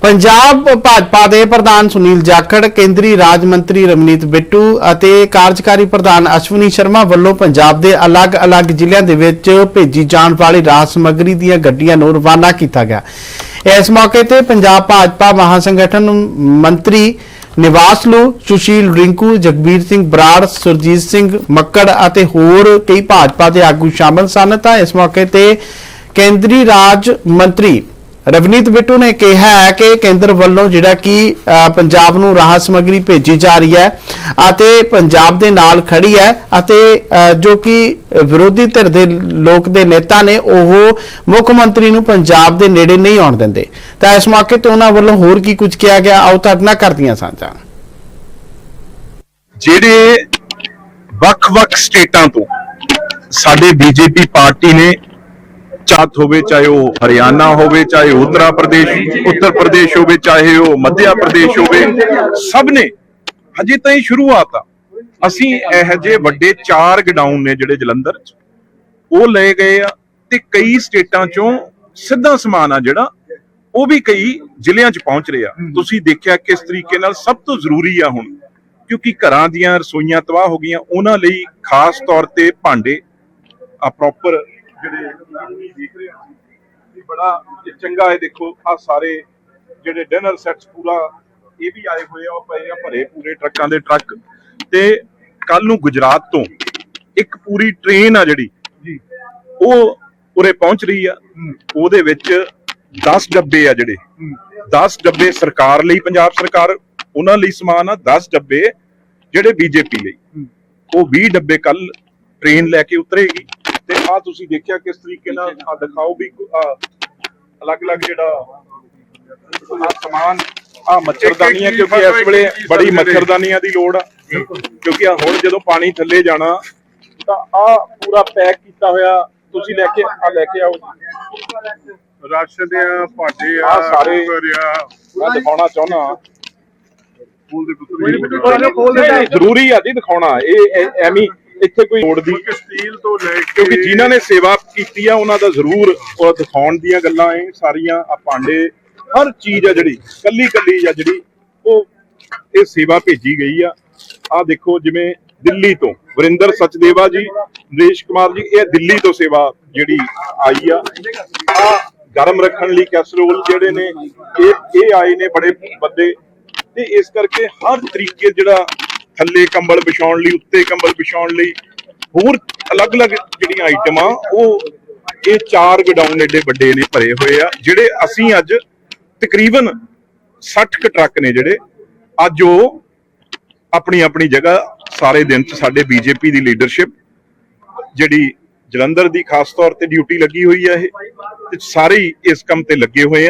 ਪੰਜਾਬ ਭਾਜਪਾ ਦੇ ਪ੍ਰਧਾਨ ਸੁਨੀਲ ਜਾਖੜ, ਕੇਂਦਰੀ ਰਾਜ ਮੰਤਰੀ ਰਮਨੀਤ ਬਿੱਟੂ ਅਤੇ ਕਾਰਜਕਾਰੀ ਪ੍ਰਧਾਨ ਅਸ਼ਵਨੀ ਸ਼ਰਮਾ ਵੱਲੋਂ ਪੰਜਾਬ ਦੇ ਅਲੱਗ-ਅਲੱਗ ਜ਼ਿਲ੍ਹਿਆਂ ਦੇ ਵਿੱਚ ਭੇਜੀ ਜਾਣ ਵਾਲੀ ਰਾਜ ਸਮੱਗਰੀ ਦੀਆਂ ਗੱਡੀਆਂ ਨੂੰ ਰਵਾਨਾ ਕੀਤਾ ਗਿਆ। ਇਸ ਮੌਕੇ ਤੇ ਪੰਜਾਬ ਭਾਜਪਾ ਮਹਾਸੰਗਠਨ ਮੰਤਰੀ ਨਿਵਾਸਲੂ ਸੁਸ਼ੀਲ ਰਿੰਕੂ, ਜਗਬੀਰ ਸਿੰਘ ਬਰਾੜ, ਸੁਰਜੀਤ ਸਿੰਘ ਮੱਕੜ ਅਤੇ ਹੋਰ ਕਈ ਭਾਜਪਾ ਦੇ ਆਗੂ ਸ਼ਾਮਲ ਸਨ। ਤਾਂ ਇਸ ਮੌਕੇ ਤੇ ਕੇਂਦਰੀ ਰਾਜ ਮੰਤਰੀ ਰਵਨੀਤ ਬਿੱਟੂ ਨੇ ਕਿਹਾ ਹੈ ਕਿ ਕੇਂਦਰ ਵੱਲੋਂ ਜਿਹੜਾ ਕਿ ਪੰਜਾਬ ਨੂੰ ਰਾਹਤ ਸਮੱਗਰੀ ਭੇਜੀ ਜਾ ਰਹੀ ਹੈ ਅਤੇ ਪੰਜਾਬ ਦੇ ਨਾਲ ਖੜੀ ਹੈ ਅਤੇ ਜੋ ਕਿ ਵਿਰੋਧੀ ਧਿਰ ਦੇ ਲੋਕ ਦੇ ਨੇਤਾ ਨੇ, ਉਹ ਮੁੱਖ ਮੰਤਰੀ ਨੂੰ ਪੰਜਾਬ ਦੇ ਨੇੜੇ ਨਹੀਂ ਆਉਣ ਦਿੰਦੇ। ਤਾਂ ਇਸ ਮੌਕੇ ਤੇ ਉਹਨਾਂ ਵੱਲੋਂ ਹੋਰ ਕੀ ਕੁਝ ਕਿਹਾ ਗਿਆ? ਆਓ ਤੁਹਾਡੇ ਨਾਲ ਕਰਦੀਆਂ ਸਾਂਝਾ। ਜਿਹੜੇ ਵੱਖ-ਵੱਖ ਸਟੇਟਾਂ ਤੋਂ ਸਾਡੇ ਬੀਜੇਪੀ ਪਾਰਟੀ ਨੇ ਚਾਤ ਹੋਵੇ, ਚਾਹੇ ਉਹ ਹਰਿਆਣਾ ਹੋਵੇ, ਚਾਹੇ ਉੱਤਰਾ ਪ੍ਰਦੇਸ਼, ਉੱਤਰ ਪ੍ਰਦੇਸ਼ ਹੋਵੇ, ਚਾਹੇ ਉਹ ਮੱਧਿਆ ਪ੍ਰਦੇਸ਼ ਹੋਵੇ, ਸਭ ਨੇ ਹਜੇ ਤਾਂ ਇਹ ਸ਼ੁਰੂਆਤ ਆ। ਅਸੀਂ ਇਹ ਜਿਹੇ ਵੱਡੇ ਚਾਰ ਗਡਾਊਨ ਨੇ ਜਿਹੜੇ ਜਲੰਧਰ ਚ, ਉਹ ਲਏ ਗਏ ਆ ਤੇ ਕਈ ਸਟੇਟਾਂ ਚੋਂ ਸਿੱਧਾ ਸਮਾਨ ਆ ਜਿਹੜਾ, ਉਹ ਵੀ ਕਈ ਜ਼ਿਲ੍ਹਿਆਂ ਚ ਪਹੁੰਚ ਰਿਹਾ। ਤੁਸੀਂ ਦੇਖਿਆ ਕਿਸ ਤਰੀਕੇ ਨਾਲ ਸਭ ਤੋਂ ਜ਼ਰੂਰੀ ਆ ਹੁਣ, ਕਿਉਂਕਿ ਘਰਾਂ ਦੀਆਂ ਰਸੋਈਆਂ ਤਬਾਹ ਹੋ ਗਈਆਂ, ਉਹਨਾਂ ਲਈ ਖਾਸ ਤੌਰ ਤੇ ਭਾਂਡੇ ਆ ਪ੍ਰੋਪਰ ਜਿਹੜੇ ਦੇਖ ਰਹੇ ਹਾਂ ਇਹ ਬੜਾ ਇਹ ਚੰਗਾ ਹੈ ਦੇਖੋ ਆ ਸਾਰੇ ਜਿਹੜੇ ਡਿਨਰ ਸੈਟਸ ਪੂਰਾ ਇਹ ਵੀ ਆਏ ਹੋਏ ਆ ਉਹ ਪਏ ਆ ਭਰੇ ਪੂਰੇ ਟਰੱਕਾਂ ਦੇ ਟਰੱਕ। ਤੇ ਕੱਲ ਨੂੰ ਗੁਜਰਾਤ ਤੋਂ ਇੱਕ ਪੂਰੀ ਟ੍ਰੇਨ ਆ ਜਿਹੜੀ ਜੀ। ਉਹ ਉਰੇ ਪਹੁੰਚ ਰਹੀ ਆ। ਉਹਦੇ ਵਿੱਚ 10 ਡੱਬੇ ਆ ਜਿਹੜੇ। 10 ਡੱਬੇ ਸਰਕਾਰ ਲਈ ਪੰਜਾਬ ਸਰਕਾਰ ਉਹਨਾਂ ਲਈ ਸਮਾਨ ਆ 10 ਡੱਬੇ ਜਿਹੜੇ ਬੀਜੇਪੀ ਲਈ। ਉਹ 20 ਡੱਬੇ ਕੱਲ ਟ੍ਰੇਨ ਲੈ ਕੇ ਉਤਰੇਗੀ। ਤੇ ਆ ਤੁਸੀਂ ਦੇਖਿਆ ਕਿਸ ਤਰੀਕੇ ਨਾਲ ਆ ਦਿਖਾਓ ਵੀ ਅਲੱਗ-ਅਲੱਗ ਜਿਹੜਾ ਆ ਸਮਾਨ ਆ ਮੱਛਰਦਾਨੀਆਂ ਕਿਉਂਕਿ ਇਸ ਵੇਲੇ ਬੜੀ ਮੱਛਰਦਾਨੀਆਂ ਦੀ ਲੋੜ ਆ। ਕਿਉਂਕਿ ਆ ਹੁਣ ਜਦੋਂ ਪਾਣੀ ਥੱਲੇ ਜਾਣਾ ਤਾਂ ਆ ਪੂਰਾ ਪੈਕ ਕੀਤਾ ਹੋਇਆ ਤੁਸੀਂ ਲੈ ਕੇ ਆ ਲੈ ਕੇ ਆਓ ਰਾਸ਼ਨ ਦੇ ਆ, ਭਾਂਡੇ ਆ ਸਾਰੇ- ਮੈਂ ਦਿਖਾਉਣਾ ਚਾਹੁੰਦਾ ਫੂਲ ਦੇ ਪੁੱਤਰ ਜ਼ਰੂਰੀ ਆ ਜੀ ਦਿਖਾਉਣਾ। ਇਹ ਇਹ ਐਵੇਂ ਹੀ ਇੱਥੇ ਕੋਈ ਲੋੜ ਦੀ ਕਿਉਂਕਿ ਸਟੀਲ ਤੋਂ ਲੈ ਕੇ ਕਿਉਂਕਿ ਜਿਨ੍ਹਾਂ ਨੇ ਸੇਵਾ ਕੀਤੀ ਆ ਉਹਨਾਂ ਦਾ ਜ਼ਰੂਰ ਉਹ ਦਿਖਾਉਣ ਦੀਆਂ ਗੱਲਾਂ ਇਹ ਸਾਰੀਆਂ ਆ ਭਾਂਡੇ ਹਰ ਚੀਜ਼ ਆ ਜਿਹੜੀ ਕੱਲੀ ਕੱਲੀ ਆ ਜਿਹੜੀ ਉਹ ਇਹ ਸੇਵਾ ਭੇਜੀ ਗਈ ਆ। ਆ ਦੇਖੋ ਜਿਵੇਂ ਦਿੱਲੀ ਤੋਂ ਵਰਿੰਦਰ ਸਚਦੇਵਾ ਜੀ ਨਰੇਸ਼ ਕੁਮਾਰ ਜੀ ਇਹ ਦਿੱਲੀ ਤੋਂ ਸੇਵਾ ਜਿਹੜੀ ਆਈ ਆ। ਆ ਗਰਮ ਰੱਖਣ ਲਈ ਕੈਸਰੋਲ ਜਿਹੜੇ ਨੇ ਇਹ ਇਹ ਆਏ ਨੇ ਬੜੇ ਵੱਡੇ ਤੇ ਇਸ ਕਰਕੇ ਹਰ ਤਰੀਕੇ ਜਿਹੜਾ ਥੱਲੇ ਕੰਬਲ ਵਿਛਾਉਣ ਲਈ, ਉੱਤੇ ਕੰਬਲ ਵਿਛਾਉਣ ਲਈ, ਹੋਰ ਅਲੱਗ-ਅਲੱਗ ਜਿਹੜੀਆਂ ਆਈਟਮਾਂ ਉਹ ਇਹ ਚਾਰ ਗਡਾਊਨ ਏਡੇ ਵੱਡੇ ਨੇ, ਭਰੇ ਹੋਏ ਆ, ਜਿਹੜੇ ਅਸੀਂ ਅੱਜ ਤਕਰੀਬਨ 60 ਕੁ ਟਰੱਕ ਨੇ ਜਿਹੜੇ, ਅੱਜ ਉਹ ਆਪਣੀ ਆਪਣੀ ਜਗ੍ਹਾ ਸਾਰੇ ਦਿਨ ਚ ਸਾਡੇ ਬੀਜੇਪੀ ਦੀ ਲੀਡਰਸ਼ਿਪ ਜਿਹੜੀ ਜਲੰਧਰ ਦੀ ਖਾਸ ਤੌਰ ਤੇ ਡਿਊਟੀ ਲੱਗੀ ਹੋਈ ਆ ਇਹ, ਤੇ ਸਾਰੇ ਹੀ ਇਸ ਕੰਮ ਤੇ ਲੱਗੇ ਹੋਏ ਆ।